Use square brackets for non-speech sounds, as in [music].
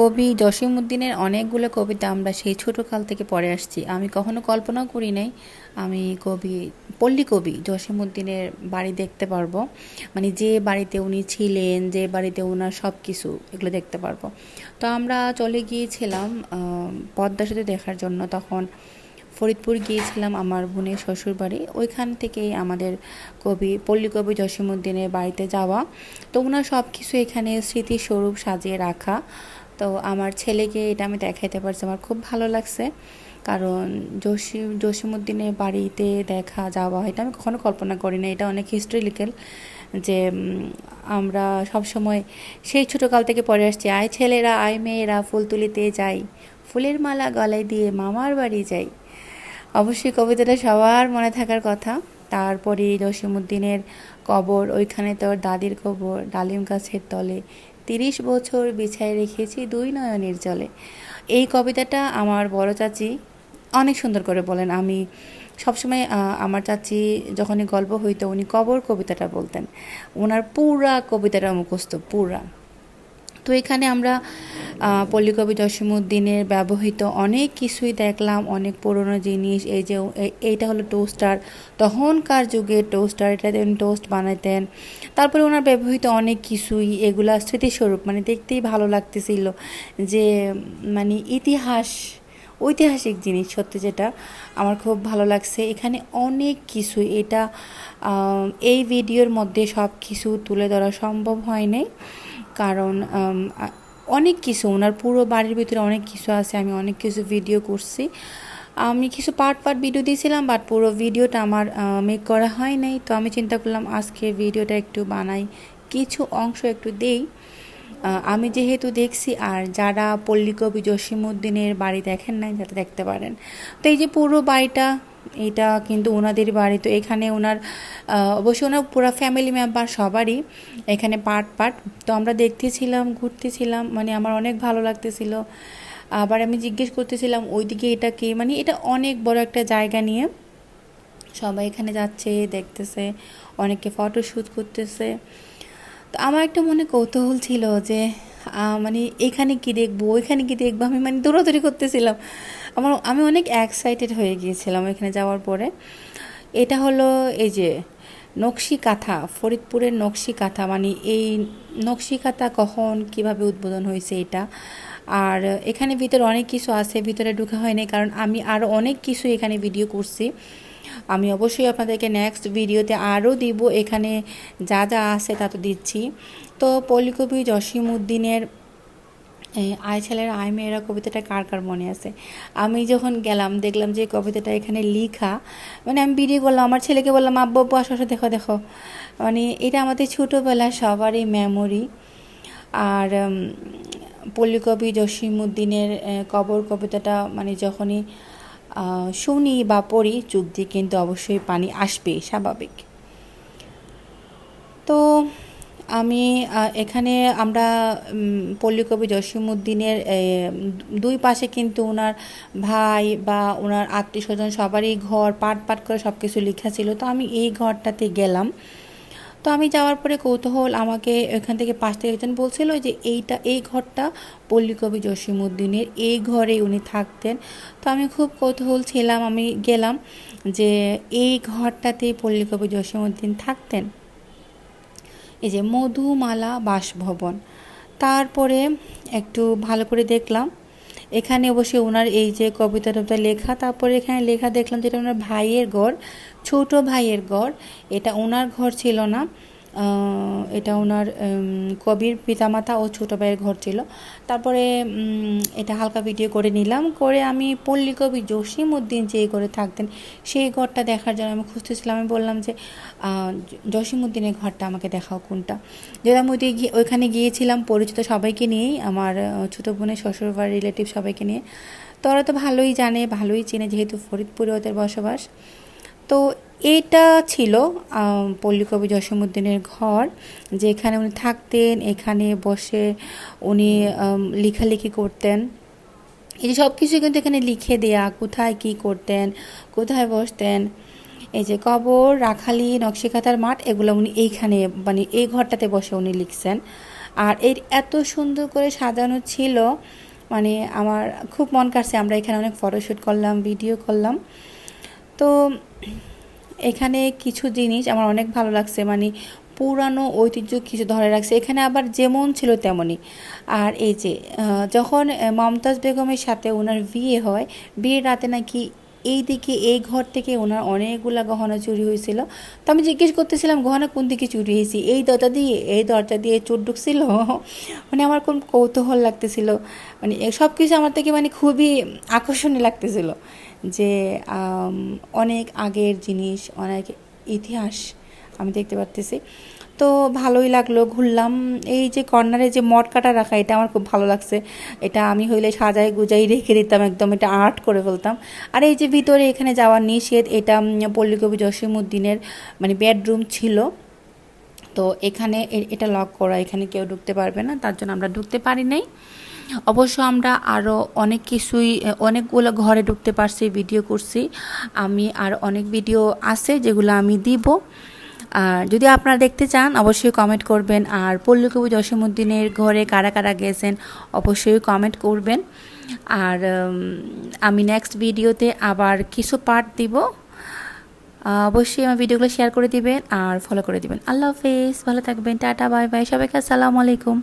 কবি জসিমউদ্দিনের অনেকগুলো কবিতা আমরা সেই ছোটোকাল থেকে পড়ে আসছি। আমি কখনো কল্পনাও করি নাই আমি কবি, পল্লী কবি জসিমউদ্দিনের বাড়ি দেখতে পারব। মানে যে বাড়িতে উনি ছিলেন, যে বাড়িতে ওনার সব কিছু এগুলো দেখতে পারব। তো আমরা চলে গিয়েছিলাম পদ্মা সেতু দেখার জন্য। তখন ফরিদপুর গিয়েছিলাম আমার বোনের শ্বশুর বাড়ি। ওইখান থেকেই আমাদের কবি, পল্লী কবি জসিমউদ্দিনের বাড়িতে যাওয়া। তো ওনার সব কিছু এখানে স্মৃতিস্বরূপ সাজিয়ে রাখা। তো আমার ছেলেকে এটা আমি দেখাইতে পারছি। আমার খুব ভালো লাগছে। কারণ জসিম জসিমুদ্দিনের বাড়িতে দেখা, যাওয়া, এটা আমি কখনো কল্পনা করি না এটা অনেক হিস্টোরিক্যাল যে আমরা সবসময় সেই ছোটোকাল থেকে পড়ে আসছি। আয় ছেলেরা, আয় মেয়েরা, ফুল তুলিতে যাই। ফুলের মালা গলায় দিয়ে মামার বাড়ি যাই। অবশ্যই কবিতাটা সবার মনে থাকার কথা। তারপরে জসিমুদ্দিনের কবর, ওইখানে তোর দাদির কবর, ডালিম গাছের তলে তিরিশ বছর বিছায় রেখেছি দুই নয়নের জলে। এই কবিতাটা আমার বড় চাচি অনেক সুন্দর করে বলেন। আমি সবসময় আমার চাচি যখনই গল্প হইতো উনি কবর কবিতাটা বলতেন। ওনার পুরা কবিতাটা মুখস্থ, পুরা। তো এখানে আমরা পল্লীকবি জসিমউদ্দিনের ব্যবহৃত অনেক কিছুই দেখলাম, অনেক পুরনো জিনিস, এই যে এইটা হলো টোস্টার। তখনকার যুগে টোস্টার, এটা উনি টোস্ট বানাতেন। তারপরে ওনার ব্যবহৃত অনেক কিছুই, এগুলা স্মৃতিস্বরূপ মানে দেখতেই ভালো লাগতেছিল যে মানে ইতিহাস, ঐতিহাসিক জিনিস সত্যি যেটা, আমার খুব ভালো লাগছে। এখানে অনেক কিছু এটা এই ভিডিওর মধ্যে সব কিছু তুলে ধরা সম্ভব হয় নাই। কারণ অনেক কিছু, ওনার পুরো বাড়ির ভিতরে অনেক কিছু আছে, আমি অনেক কিছু ভিডিও করছি। আমি কিছু পার্ট পার্ট ভিডিও দিয়েছিলাম বাট পুরো ভিডিওটা আমার মেক করা হয় নাই। তো আমি চিন্তা করলাম, আজকে ভিডিওটা একটু বানাই। কিছু অংশ একটু দেই। আমি যেহেতু দেখছি, আর যারা পল্লীকবি জসিমউদ্দিনের বাড়ি দেখেন নাই, যাতে দেখতে পারেন। তো এই যে পুরো বাড়িটা এটা কিন্তু ওনাদের বাড়ি। তো এখানে ওনার অবশ্যই ওনার পুরো ফ্যামিলি মেম্বার সবারই এখানে পার্ট পার্ট তো আমরা দেখতেছিলাম, ঘুরতেছিলাম মানে আমার অনেক ভালো লাগতেছিল। আবার আমি জিজ্ঞেস করতেছিলাম, ওইদিকে এটা কি? মানে এটা অনেক বড় একটা জায়গা নিয়ে সবাই এখানে যাচ্ছে, দেখতেছে, অনেকে ফটোশ্যুট করতেছে। তো আমার একটা মনে কৌতূহল ছিল যে মানে এখানে কি দেখব, ওইখানে কি দেখব? আমি মানে দৌড়াদৌড়ি করতেছিলাম। আমার, আমি অনেক এক্সাইটেড হয়ে গিয়েছিলাম এখানে যাওয়ার পরে। এটা হলো এই যে নকশি কাঁথা ফরিদপুরের নকশি কাঁথা মানে এই নকশি কাঁথা কখন কীভাবে উদ্বোধন হয়েছে এটা। আর এখানে ভিতরে অনেক কিছু আছে, ভিতরে ঢোকা হয়নি, কারণ আমি আরও অনেক কিছু এখানে ভিডিও করছি। আমি অবশ্যই আপনাদেরকে নেক্সট ভিডিওতে আরও দিব, এখানে যা যা আছে তা তো দিচ্ছি। তো পল্লীকবি জসিমউদ্দিনের আয় ছেলের আয় মেয়েরা কবিতাটা কার কার মনে আছে? আমি যখন গেলাম দেখলাম যে কবিতাটা এখানে লিখা মানে আমি ভিডিও করলাম আমার ছেলেকে বললাম আব্বু আব্বু আসো দেখো দেখো। মানে এটা আমাদের ছোটোবেলা সবারই মেমোরি আর পল্লীকবি জসিমউদ্দিনের আহ, কবর কবিতাটা মানে যখনই শুনি বা পড়ি চোখ দিয়ে কিন্তু অবশ্যই পানি আসবে স্বাভাবিক। তো আমি এখানে আমরা পল্লীকবি জসিমউদ্দিনের এ, দুই পাশে কিন্তু ওনার ভাই বা ওনার আত্মীয় স্বজন সবারই ঘর পাট পাট করে সব কিছু লেখা ছিল। তো আমি এই ঘরটাতে গেলাম। তো আমি যাওয়ার পরে কৌতূহল আমাকে এখান থেকে পাশ থেকে একজন বলছিল যে এইটা এই ঘরটা পল্লীকবি জসিমউদ্দিনের এই ঘরে উনি থাকতেন। তো আমি খুব কৌতূহল ছিলাম আমি গেলাম যে এই ঘরটাতেই পল্লীকবি জসিমউদ্দিন থাকতেন। এই যে মধুমালা বাসভবন। তারপরে একটু ভালো করে দেখলাম, এখানে অবশ্যই ওনার এই যে কবিতা টবিতা লেখা, তারপরে এখানে লেখা দেখলাম যেটা ওনার ভাইয়ের ঘর, ছোট ভাইয়ের ঘর। এটা ওনার ঘর ছিল না এটা ওনার কবির পিতামাতা ও ছোটো ভাইয়ের ঘর ছিল। তারপরে এটা হালকা ভিডিও করে নিলাম। করে আমি পল্লী কবি জসিম উদ্দিন যে করে থাকতেন, সেই ঘরটা দেখার জন্য আমি খুঁজতেছিলাম আমি বললাম যে জসিম উদ্দিনের ঘরটা আমাকে দেখাও কোনটা। যেটা আমি ওইখানে গিয়েছিলাম পরিচিত সবাইকে নিয়েই, আমার ছোটো বোনের শ্বশুরবাড়ি রিলেটিভ সবাইকে নিয়ে। তো ওরা তো ভালোই জানে, ভালোই চেনে, যেহেতু ফরিদপুরে ওদের বসবাস। তো এটা ছিল পল্লীকবি জসীমউদ্দিনের ঘর, যেখানে উনি থাকতেন, এখানে বসে উনি লেখালেখি করতেন। এই যে সব কিছু কিন্তু এখানে লিখে দেয়া, কোথায় কি করতেন, কোথায় বসতেন, এই যে কবর, রাখালি নকশিকাতার মাঠ, এগুলো উনি এইখানে মানে এই ঘরটাতে বসে উনি লিখছেন। আর এর এত সুন্দর করে সাজানো ছিল মানে আমার খুব মন কাটছে আমরা এখানে অনেক ফটোশ্যুট করলাম, ভিডিও করলাম। তো এখানে কিছু জিনিস আমার অনেক ভালো লাগছে মানে পুরানো ঐতিহ্য কিছু ধরে রাখছে। এখানে আবার যেমন ছিল তেমনই। আর এই যে যখন মমতাজ বেগমের সাথে ওনার বিয়ে হয়, বিয়ের রাতে নাকি এই দিকে এই ঘর থেকে ওনার অনেকগুলা গহনা চুরি হয়েছিল। তো আমি জিজ্ঞেস করতেছিলাম, গহনা কোন দিকে চুরি হয়েছি? এই দরজা দিয়ে, এই দরজা দিয়ে চোর ঢুকছিল? [laughs] মানে আমার কোন কৌতূহল লাগতেছিল। মানে সব কিছু আমার থেকে মানে খুবই আকর্ষণীয় লাগতেছিল। যে অনেক আগের জিনিস, অনেক ইতিহাস আমি দেখতে পারতেছি। তো ভালোই লাগল ঘুরলাম। এই যে কর্নারে যে মটকাটা রাখা, এটা আমার খুব ভালো লাগছে। এটা আমি হইলে সাজাই গুজাই রেখে দিতাম একদম, এটা আর্ট করে ফেলতাম। আর এই যে ভিতরে এখানে যাওয়ার নিষেধ, এটা পল্লীকবি জসিমুদ্দিনের মানে বেডরুম ছিল। তো এখানে এটা লক করা, এখানে কেউ ঢুকতে পারবে না, তার জন্য আমরা ঢুকতে পারি নাই। অবশ্য আমরা আরও অনেক কিছুই, অনেকগুলো ঘরে ঢুকতে পারছি ভিডিও করছি। আমি আর অনেক ভিডিও আছে যেগুলো আমি দিব। আর যদি আপনারা দেখতে চান, অবশ্যই কমেন্ট করবেন। আর পল্লুকবি জসীমুদ্দিনের ঘরে কারা কারা গেছেন, অবশ্যই কমেন্ট করবেন। আর আমি নেক্সট ভিডিওতে আবার কিছু পার্ট দিব। অবশ্যই আমার ভিডিওগুলো শেয়ার করে দিবেন আর ফলো করে দিবেন। আল্লাহ হাফেজ, ভালো থাকবেন। টাটা বাই বাই সবাইকে আসসালামু আলাইকুম।